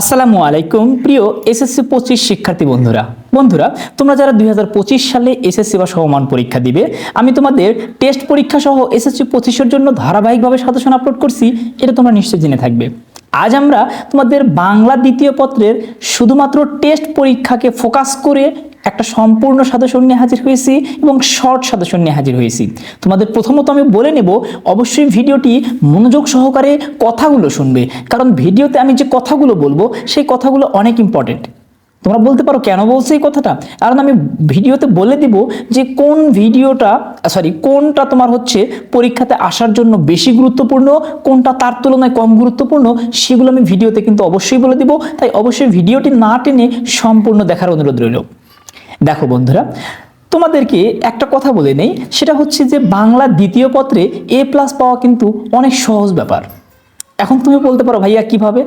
আসসালামু আলাইকুম, প্রিয় এসএসসি পঁচিশ শিক্ষার্থী বন্ধুরা। বন্ধুরা, তোমরা যারা দুই হাজার পঁচিশ সালে এসএসসি বা সহমান পরীক্ষা দিবে, আমি তোমাদের টেস্ট পরীক্ষা সহ এসএসসি পঁচিশের জন্য ধারাবাহিকভাবে সাজেশন আপলোড করছি, এটা তোমরা নিশ্চয়ই জেনে থাকবে। আজ আমরা তোমাদের বাংলা দ্বিতীয় পত্রের শুধুমাত্র টেস্ট পরীক্ষাকে ফোকাস করে একটা সম্পূর্ণ সাজেশন নিয়ে হাজির হয়েছি এবং শর্ট সাজেশন নিয়ে হাজির হয়েছি। তোমাদের প্রথমত আমি বলে নেব, অবশ্যই ভিডিওটি মনোযোগ সহকারে কথাগুলো শুনবে। কারণ ভিডিওতে আমি যে কথাগুলো বলব, সেই কথাগুলো অনেক ইম্পর্টেন্ট তোমরা বলতে পারো কেন বলছো এই কথাটা? কারণ আমি ভিডিওতে বলে দিব যে কোন ভিডিওটা সরি কোনটা তোমার হচ্ছে পরীক্ষাতে আসার জন্য বেশি গুরুত্বপূর্ণ, কোনটা তার তুলনায় কম গুরুত্বপূর্ণ, সেগুলো আমি ভিডিওতে কিন্তু অবশ্যই বলে দিব। তাই অবশ্যই ভিডিওটি না টেনে সম্পূর্ণ দেখার অনুরোধ রইল। দেখো বন্ধুরা, তোমাদেরকে একটা কথা বলে নেই, সেটা হচ্ছে যে বাংলা দ্বিতীয় পত্রে এ প্লাস পাওয়া কিন্তু অনেক সহজ ব্যাপার। এখন তুমি বলতে পারো ভাইয়া কীভাবে?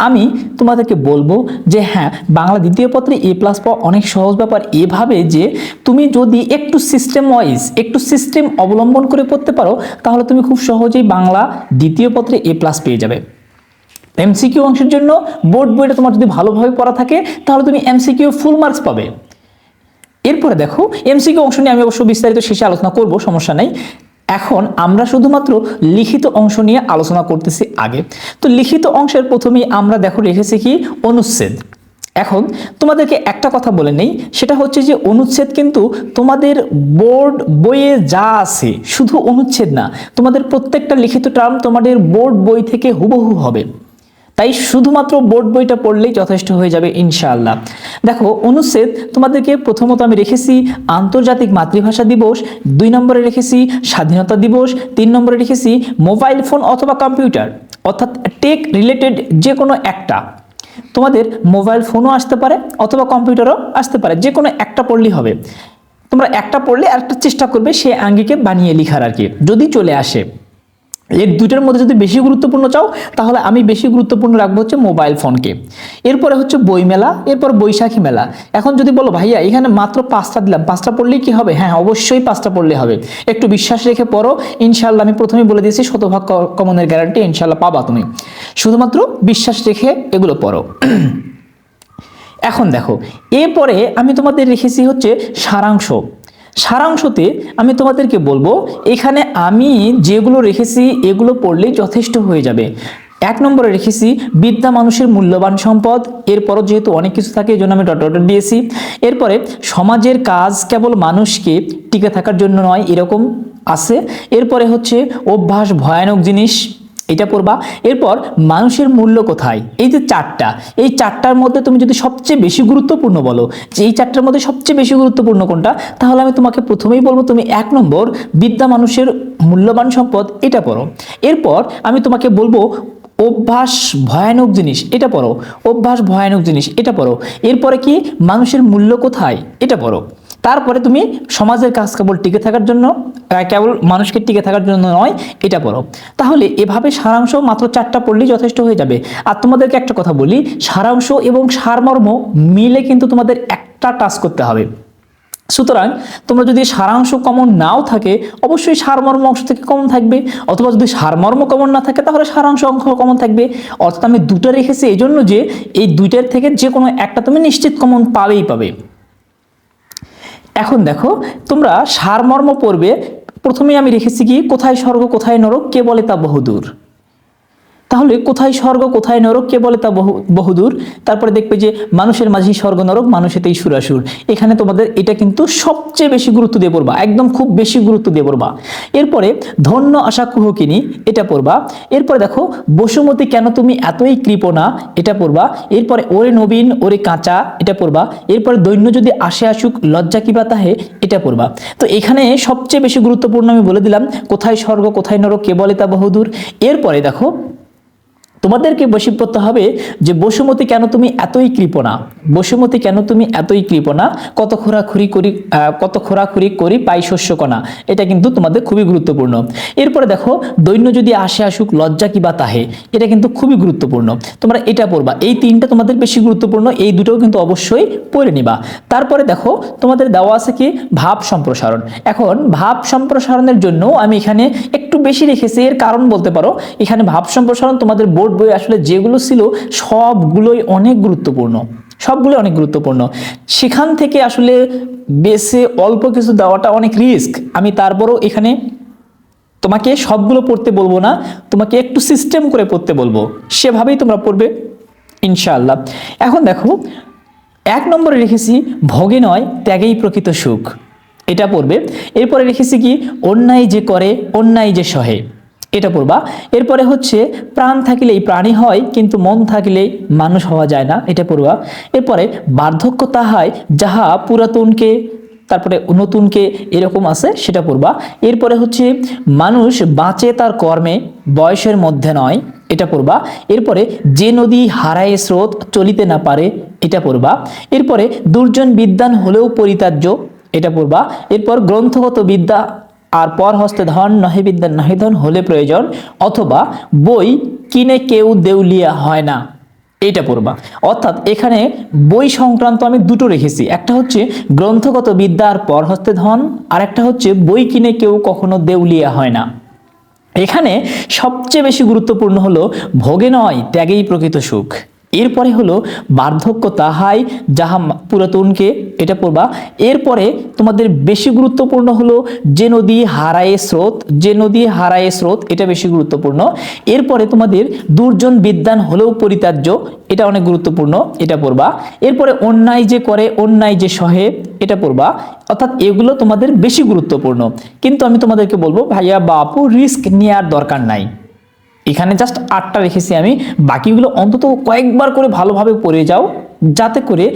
আমি তোমাদেরকে বলব যে হ্যাঁ বাংলা দ্বিতীয় পত্রে এ প্লাস পাওয়া অনেক সহজ ব্যাপার। এভাবে যে তুমি যদি একটু সিস্টেম ওয়াইজ একটু সিস্টেম অবলম্বন করে পড়তে পারো, তাহলে তুমি খুব সহজেই বাংলা দ্বিতীয় পত্রে এ প্লাস পেয়ে যাবে। এমসিকিউ অংশের জন্য বোর্ড বইটা তোমার যদি ভালোভাবে পড়া থাকে, তাহলে তুমি এমসিকিউ ফুল মার্কস পাবে। এরপরে দেখো এমসিকিউ অংশ নিয়ে আমি অবশ্য বিস্তারিত শেষে আলোচনা করব, সমস্যা নেই। এখন আমরা শুধুমাত্র লিখিত অংশ নিয়ে আলোচনা করতেছি আগে। তো লিখিত অংশের প্রথমেই আমরা দেখো রেখেছি কি? অনুচ্ছেদ। এখন তোমাদেরকে একটা কথা বলে নেই, সেটা হচ্ছে যে অনুচ্ছেদ কিন্তু তোমাদের বোর্ড বইয়ে যা আছে, শুধু অনুচ্ছেদ না, তোমাদের প্রত্যেকটা লিখিত টার্ম তোমাদের বোর্ড বই থেকে হুবহু হবে। তাই শুধুমাত্র বোর্ড বইটা পড়লেই যথেষ্ট হয়ে যাবে, ইনশাআল্লাহ। দেখো, অনুচ্ছেদ তোমাদেরকে প্রথমত আমি রেখেছি আন্তর্জাতিক মাতৃভাষা দিবস, দুই নম্বরে রেখেছি স্বাধীনতা দিবস, তিন নম্বরে রেখেছি মোবাইল ফোন অথবা কম্পিউটার, অর্থাৎ টেক রিলেটেড যে কোনো একটা। তোমাদের মোবাইল ফোনও আসতে পারে অথবা কম্পিউটারও আসতে পারে যে কোনো একটা পড়লেই হবে। তোমরা একটা পড়লে আরেকটা চেষ্টা করবে সে আঙ্গিকে বানিয়ে লিখার আর কি। যদি চলে আসে এর দুইটার মধ্যে যদি বেশি গুরুত্বপূর্ণ চাও, তাহলে আমি বেশি গুরুত্বপূর্ণ রাখব হচ্ছে মোবাইল ফোনকে এরপরে হচ্ছে বই মেলা, এরপর বৈশাখী মেলা। এখন যদি বলো, ভাইয়া, এখানে মাত্র পাঁচটা দিলাম, পাঁচটা পড়লেই কি হবে? হ্যাঁ অবশ্যই পাঁচটা পড়লে হবে। একটু বিশ্বাস রেখে পড়ো ইনশাল্লাহ আমি প্রথমেই বলে দিয়েছি, শতভাগ কমনের গ্যারান্টি ইনশাল্লাহ পাবা তুমি। শুধুমাত্র বিশ্বাস রেখে এগুলো পড়ো। এখন দেখো, এরপরে আমি তোমাদের রেখেছি হচ্ছে সারাংশ। সারাংশতে আমি তোমাদেরকে বলব, এখানে আমি যেগুলো রেখেছি, এগুলো পড়লেই যথেষ্ট হয়ে যাবে। এক নম্বরে রেখেছি, বিদ্যা মানুষের মূল্যবান সম্পদ, এরপরও যেহেতু অনেক কিছু থাকে এই জন্য আমি ডট ডট দিয়েছি। এরপরে, সমাজের কাজ কেবল মানুষকে টিকে থাকার জন্য নয়, এরকম আছে। এরপরে হচ্ছে, অভ্যাস ভয়ানক জিনিস এটা পড়বা। এরপর মানুষের মূল্য কোথায়? এই যে চারটা, এই চারটার মধ্যে তুমি যদি সবচেয়ে বেশি গুরুত্বপূর্ণ বলো, যে এই চারটার মধ্যে সবচেয়ে বেশি গুরুত্বপূর্ণ কোনটা? তাহলে আমি তোমাকে প্রথমেই বলব, তুমি এক নম্বর বিদ্যা মানুষের মূল্যবান সম্পদ, এটা পড়ো। এরপর আমি তোমাকে বলব, অভ্যাস ভয়ানক জিনিস, এটা পড়ো। অভ্যাস ভয়ানক জিনিস, এটা পড়ো। এরপরে কি? মানুষের মূল্য কোথায়? এটা পড়ো। তারপরে তুমি সমাজের কাজ কেবল টিকে থাকার জন্য কেবল মানুষকে টিকে থাকার জন্য নয়, এটা পড়ো তাহলে এভাবে সারাংশ মাত্র চারটা পড়লেই যথেষ্ট হয়ে যাবে। আর তোমাদেরকে একটা কথা বলি, সারাংশ এবং সারমর্ম মিলে কিন্তু তোমাদের একটা টাচ করতে হবে। সুতরাং তোমরা যদি সারাংশ কমন নাও থাকে, অবশ্যই সারমর্ম অংশ থেকে কমন থাকবে। অথবা যদি সারমর্ম কমন না থাকে, তাহলে সারাংশ অংশ কমন থাকবে। অর্থাৎ আমি দুটো রেখেছি এই জন্য যে এই দুইটার থেকে যে কোনো একটা তুমি নিশ্চিত কমন পাবেই পাবে। এখন দেখো, তোমরা সারমর্ম পড়বে। প্রথমেই আমি রেখেছি কি, কোথায় স্বর্গ, কোথায় নরক, কে বলে তা বহুদূর। তাহলে কোথায় স্বর্গ, কোথায় নরক, কে বলে তা বহু বহুদূর? তারপরে দেখবে যে মানুষের মাঝেই স্বর্গ, নরক, মানুষেতেই সুরাসুর। এখানে তোমাদের এটা কিন্তু সবচেয়ে বেশি গুরুত্ব দিয়ে পড়বা, একদম খুব বেশি গুরুত্ব দিয়ে পড়বা। এরপরে ধন্য আশা কুহকিনী, এটা পড়বা। এরপরে দেখো, বসুমতী কেন তুমি এতই কৃপণা, এটা পড়বা। এরপরে ওরে নবীন, ওরে কাঁচা, এটা পড়বা। এরপরে দৈন্য যদি আসে আসুক, লজ্জা কিবা তাহে, এটা পড়বা। তো এখানে সবচেয়ে বেশি গুরুত্বপূর্ণ আমি বলে দিলাম, কোথায় স্বর্গ, কোথায় নরক, কে বলে তা বহুদূর? এরপরে দেখো তোমাদেরকে বসি পড়তে হবে যে বসুমতী কেন তুমি এতই কৃপণা? বসুমতী কেন তুমি এতই কৃপণা? কত খোরাখুরি করি কত খোরাখুরি করি পাই শস্য কণা এটা কিন্তু তোমাদের খুবই গুরুত্বপূর্ণ। এরপরে দেখো, দৈন্য যদি আসে আসুক, লজ্জা কিবা তাহে? এটা কিন্তু খুবই গুরুত্বপূর্ণ। তোমরা এটা পড়বা। এই তিনটা তোমাদের বেশি গুরুত্বপূর্ণ, এই দুটোও কিন্তু অবশ্যই পড়ে নিবা। তারপরে দেখো, তোমাদের দেওয়া আছে কি? ভাব সম্প্রসারণ। এখন ভাব সম্প্রসারণের জন্য আমি এখানে একটু বেশি রেখেছি। এর কারণ বলতে পারো, এখানে ভাব সম্প্রসারণ তোমাদের বোর্ড বোর্ড বই আসলে যেগুলো ছিল সবগুলোই অনেক গুরুত্বপূর্ণ সবগুলো অনেক গুরুত্বপূর্ণ। সেখান থেকে আসলে বেসে অল্প কিছু দেওয়াটা অনেক রিস্ক। আমি তারপরও এখানে তোমাকে সবগুলো পড়তে বলব না, তোমাকে একটু সিস্টেম করে পড়তে বলব। সেভাবেই তোমরা পড়বে, ইনশাআল্লাহ। এখন দেখো, এক নম্বরে রেখেছি ভোগে নয়, ত্যাগেই প্রকৃত সুখ। এটা পড়বে। এরপরে রেখেছি কি, অন্যায় যে করে, অন্যায় যে সহে। এটা পড়বা। এরপরে হচ্ছে, প্রাণ থাকিলেই প্রাণী হয়, কিন্তু মন থাকিলেই মানুষ হওয়া যায় না, এটা পড়বা। এরপরে, বার্ধক্য তাহায়, যাহা পুরাতনকে, তারপরে নতুনকে এরকম আছে, সেটা পড়বা। এরপরে হচ্ছে, মানুষ বাঁচে তার কর্মে, বয়সের মধ্যে নয়, এটা পড়বা। এরপরে, যে নদী হারায় স্রোত চলিতে না পারে, এটা পড়বা। এরপরে, দুর্জন বিদ্যান হলেও পরিতার্য এটা পড়বা। এরপর, গ্রন্থগত বিদ্যা আর পর হস্তে ধন নহে বিদ্যা নহে ধন হলে প্রয়োজন, অথবা বই কিনে কেউ দেউলিয়া হয় না। এটা পড়বা। অর্থাৎ এখানে বই সংক্রান্ত আমি দুটো রেখেছি। একটা হচ্ছে গ্রন্থগত বিদ্যা আর পর হস্তে ধন আর একটা হচ্ছে বই কিনে কেউ কখনো দেউলিয়া হয় না। এখানে সবচেয়ে বেশি গুরুত্বপূর্ণ হলো ভোগে নয়, ত্যাগেই প্রকৃত সুখ। এরপরে হলো বার্ধক্য তাহাই, যাহা পুরাতনকে এটা পড়বা। এরপরে তোমাদের বেশি গুরুত্বপূর্ণ হলো যে নদী হারায়ে স্রোত, যে নদী হারায়ে স্রোত, এটা বেশি গুরুত্বপূর্ণ। এরপরে তোমাদের দুর্জন বিদ্যান হলেও পরিতার্য এটা অনেক গুরুত্বপূর্ণ, এটা পড়বা। এরপরে অন্যায় যে করে, অন্যায় যে সহে, এটা পড়বা। অর্থাৎ এগুলো তোমাদের বেশি গুরুত্বপূর্ণ। কিন্তু আমি তোমাদেরকে বলব, ভাইয়া বাপু, রিস্ক নেওয়ার দরকার নাই। এখানে জাস্ট আটটা রেখেছি আমি। বাকিগুলো অন্তত কয়েকবার করে ভালোভাবে পড়ে যাও, যাতে করে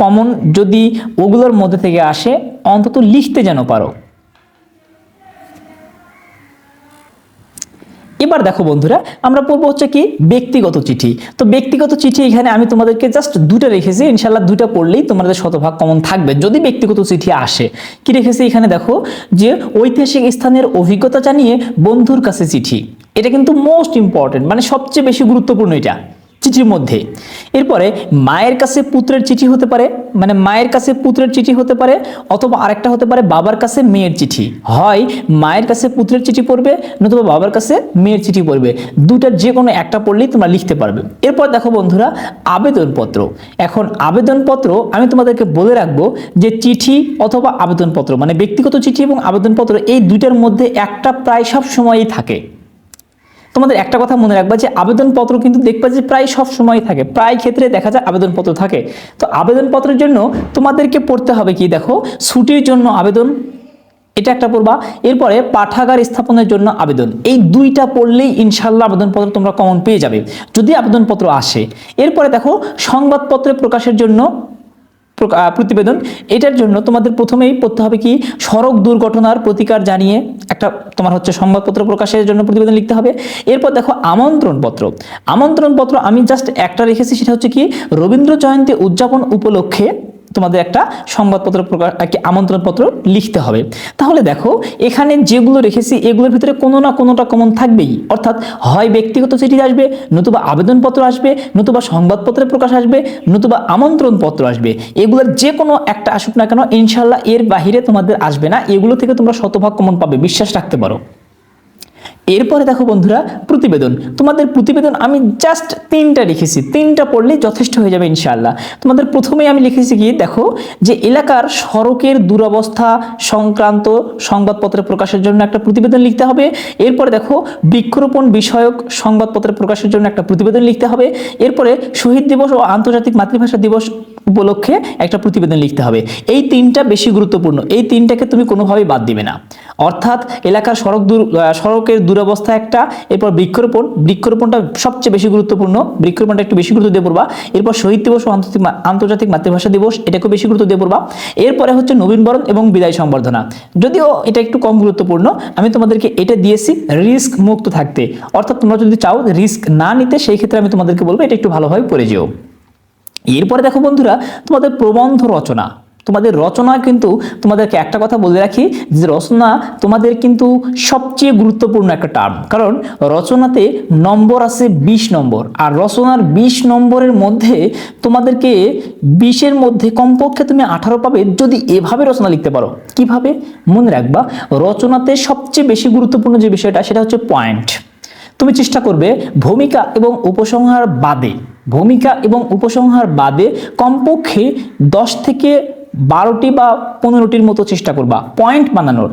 কমন যদি ওগুলোর মধ্যে থেকে আসে, অন্তত লিখতে যেন পারো। এবার দেখো বন্ধুরা, আমরা পড়ব হচ্ছে কি ব্যক্তিগত চিঠি। তো ব্যক্তিগত চিঠি এখানে আমি তোমাদেরকে জাস্ট দুটো রেখেছি ইনশাল্লাহ দুটো পড়লেই তোমাদের শতভাগ কমন থাকবে। যদি ব্যক্তিগত চিঠি আসে, কি রেখেছি এখানে দেখো যে ঐতিহাসিক স্থানের অভিজ্ঞতা জানিয়ে বন্ধুর কাছে চিঠি। এটা কিন্তু মোস্ট ইম্পর্টেন্ট মানে সবচেয়ে বেশি গুরুত্বপূর্ণ এটা, চিঠির মধ্যে। এরপরে, মায়ের কাছে পুত্রের চিঠি হতে পারে মানে মায়ের কাছে পুত্রের চিঠি হতে পারে, অথবা আরেকটা হতে পারে, বাবার কাছে মেয়ের চিঠি। হয়, মায়ের কাছে পুত্রের চিঠি পড়বে, নতুবা বাবার কাছে মেয়ের চিঠি পড়বে। দুটার যে কোনো একটা পড়লেই তোমরা লিখতে পারবে। এরপর দেখো বন্ধুরা, আবেদনপত্র। এখন আবেদনপত্র, আমি তোমাদেরকে বলে রাখব যে চিঠি অথবা আবেদনপত্র মানে ব্যক্তিগত চিঠি এবং আবেদনপত্র, এই দুইটার মধ্যে একটা প্রায় সব সময়ই থাকে। তোমাদের একটা কথা মনে রাখবা যে আবেদনপত্র কিন্তু দেখবা যে প্রায় সব সময় থাকে। প্রায় ক্ষেত্রে দেখা যায় আবেদনপত্র থাকে। তো আবেদনপত্রের জন্য তোমাদেরকে পড়তে হবে কি দেখো? ছুটির জন্য আবেদন, এটা একটা পড়বা। এরপরে পাঠাগার স্থাপনের জন্য আবেদন। এই দুইটা পড়লেই ইনশাল্লাহ আবেদনপত্র তোমরা কমন পেয়ে যাবে। যদি আবেদনপত্র আসে। এরপরে দেখো, সংবাদপত্রে প্রকাশের জন্য প্রতিবেদন। এটার জন্য তোমাদের প্রথমেই পড়তে হবে কি, সড়ক দুর্ঘটনার প্রতিকার জানিয়ে একটা তোমার হচ্ছে সংবাদপত্র প্রকাশের জন্য প্রতিবেদন লিখতে হবে। এরপর দেখো আমন্ত্রণপত্র। আমন্ত্রণপত্র আমি জাস্ট একটা রেখেছি, সেটা হচ্ছে কি, রবীন্দ্র জয়ন্তী উদযাপন উপলক্ষে তোমাদের একটা সংবাদপত্র প্রকাশ আমন্ত্রণপত্র লিখতে হবে। তাহলে দেখো, এখানে যেগুলো রেখেছি, এগুলোর ভিতরে কোনো না কোনোটা কমন থাকবেই। অর্থাৎ হয় ব্যক্তিগত চিঠি আসবে, নতুবা আবেদনপত্র আসবে, নতুবা সংবাদপত্রে প্রকাশ আসবে, নতুবা আমন্ত্রণপত্র আসবে। এগুলোর যে কোনো একটা আসুক না কেন ইনশাল্লাহ এর বাহিরে তোমাদের আসবে না। এগুলো থেকে তোমরা শতভাগ কমন পাবে। বিশ্বাস রাখতে পারো। এরপরে দেখো বন্ধুরা, প্রতিবেদন। তোমাদের প্রতিবেদন আমি জাস্ট তিনটা লিখেছি। তিনটা পড়লে যথেষ্ট হয়ে যাবে ইনশাআল্লাহ। তোমাদের প্রথমে আমি লিখেছি কি দেখো যে এলাকার সড়কের দুরবস্থা সংক্রান্ত সংবাদপত্রে প্রকাশের জন্য একটা প্রতিবেদন লিখতে হবে। এরপরে দেখো বৃক্ষরোপণ বিষয়ক সংবাদপত্রে প্রকাশের জন্য একটা প্রতিবেদন লিখতে হবে। এরপরে শহীদ দিবস ও আন্তর্জাতিক মাতৃভাষা দিবস উপলক্ষে একটা প্রতিবেদন লিখতে হবে। এই তিনটা বেশি গুরুত্বপূর্ণ। এই তিনটাকে তুমি কোনোভাবেই বাদ দিবে না। অর্থাৎ এলাকার সড়ক দূর সড়কের দুরবস্থা একটা, এরপর বৃক্ষরোপণ। বৃক্ষরোপণটা সবচেয়ে বেশি গুরুত্বপূর্ণ। বৃক্ষরোপণটা একটু বেশি গুরুত্ব দিয়ে পড়বা। এরপর শহীদ দিবস ও আন্তর্জাতিক মাতৃভাষা দিবস, এটাকেও বেশি গুরুত্ব দিয়ে পড়বা। এরপরে হচ্ছে নবীনবরণ এবং বিদায় সংবর্ধনা যদিও এটা একটু কম গুরুত্বপূর্ণ, আমি তোমাদেরকে এটা দিয়েছি রিস্ক মুক্ত থাকতে। অর্থাৎ তোমরা যদি চাও রিস্ক না নিতে, সেই ক্ষেত্রে আমি তোমাদেরকে বলব এটা একটু ভালোভাবে পড়ে যেও। এরপরে দেখো বন্ধুরা, তোমাদের প্রবন্ধ রচনা। তোমাদের রচনা কিন্তু তোমাদেরকে একটা কথা বলে রাখি, যে রচনা তোমাদের কিন্তু সবচেয়ে গুরুত্বপূর্ণ একটা টার্ম। কারণ রচনাতে নম্বর আছে বিশ নম্বর, আর রচনার বিশ নম্বরের মধ্যে তোমাদেরকে বিশের মধ্যে কমপক্ষে তুমি আঠারো পাবে যদি এভাবে রচনা লিখতে পারো। কীভাবে? মনে রাখবা, রচনাতে সবচেয়ে বেশি গুরুত্বপূর্ণ যে বিষয়টা, সেটা হচ্ছে পয়েন্ট তুমি চেষ্টা করবে ভূমিকা এবং উপসংহার বাদে ভূমিকা এবং উপসংহার বাদে কমপক্ষে দশ থেকে বারোটি বা পনেরোটির মতো চেষ্টা করবা পয়েন্ট বানানোর।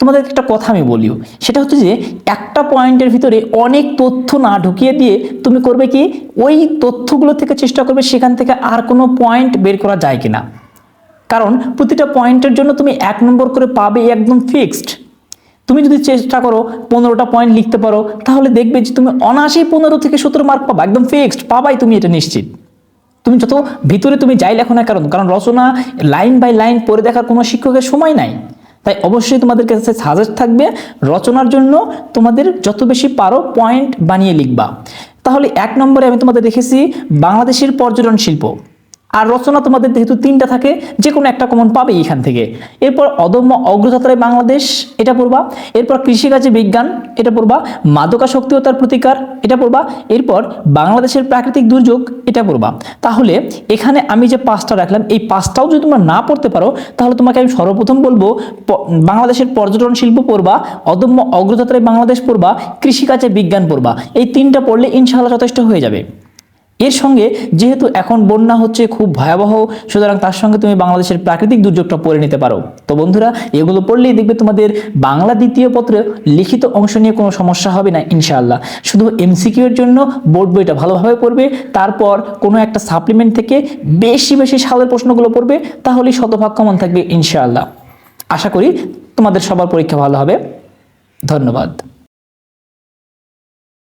তোমাদের একটা কথা আমি বলিও সেটা হচ্ছে যে একটা পয়েন্টের ভিতরে অনেক তথ্য না ঢুকিয়ে দিয়ে তুমি করবে কি, ওই তথ্যগুলো থেকে চেষ্টা করবে সেখান থেকে আর কোনো পয়েন্ট বের করা যায় কিনা। কারণ প্রতিটা পয়েন্টের জন্য তুমি এক নম্বর করে পাবে একদম ফিক্সড তুমি যদি চেষ্টা করো পনেরোটা পয়েন্ট লিখতে পারো, তাহলে দেখবে যে তুমি অনায়াসেই পনেরো থেকে সতেরো মার্ক পাবা, একদম ফিক্সড পাবাই তুমি এটা নিশ্চিত। তুমি যত ভিতরে তুমি যাই লেখো না কারণ কারণ রচনা লাইন বাই লাইন পড়ে দেখার কোনো শিক্ষকের সময় নাই। তাই অবশ্যই তোমাদের কাছে সাজেস্ট থাকবে, রচনার জন্য তোমাদের যত বেশি পারো পয়েন্ট বানিয়ে লিখবা। তাহলে এক নম্বরে আমি তোমাদের দেখেছি বাংলাদেশের পর্যটন শিল্প। আর রচনা তোমাদের যেহেতু তিনটা থাকে যে কোনো একটা কমন পাবে এখান থেকে। এরপর অদম্য অগ্রযাত্রায় বাংলাদেশ, এটা পড়বা। এরপর কৃষিকাজে বিজ্ঞান, এটা পড়বা। মাদকাসক্তি ও তার প্রতিকার, এটা পড়বা। এরপর বাংলাদেশের প্রাকৃতিক দুর্যোগ, এটা পড়বা। তাহলে এখানে আমি যে পাঁচটা রাখলাম, এই পাঁচটাও যদি তোমরা না পড়তে পারো, তাহলে তোমাকে আমি সর্বপ্রথম বলব বাংলাদেশের পর্যটন শিল্প পড়বা, অদম্য অগ্রযাত্রায় বাংলাদেশ পড়বা, কৃষিকাজে বিজ্ঞান পড়বা। এই তিনটা পড়লে ইনশাআল্লাহ যথেষ্ট হয়ে যাবে। এর সঙ্গে যেহেতু এখন বন্যা হচ্ছে খুব ভয়াবহ, সুতরাং তার সঙ্গে তুমি বাংলাদেশের প্রাকৃতিক দুর্যোগটা পড়ে নিতে পারো। তো বন্ধুরা, এগুলো পড়লেই দেখবে তোমাদের বাংলা দ্বিতীয় পত্রে লিখিত অংশ নিয়ে কোনো সমস্যা হবে না, ইনশাআল্লাহ। শুধু এমসিকিউ এর জন্য বোর্ড বইটা ভালোভাবে পড়বে, তারপর কোনো একটা সাপ্লিমেন্ট থেকে বেশি বেশি সালের প্রশ্নগুলো পড়বে, তাহলেই শতভাগ কমন থাকবে, ইনশাআল্লাহ। আশা করি তোমাদের সবার পরীক্ষা ভালো হবে। ধন্যবাদ।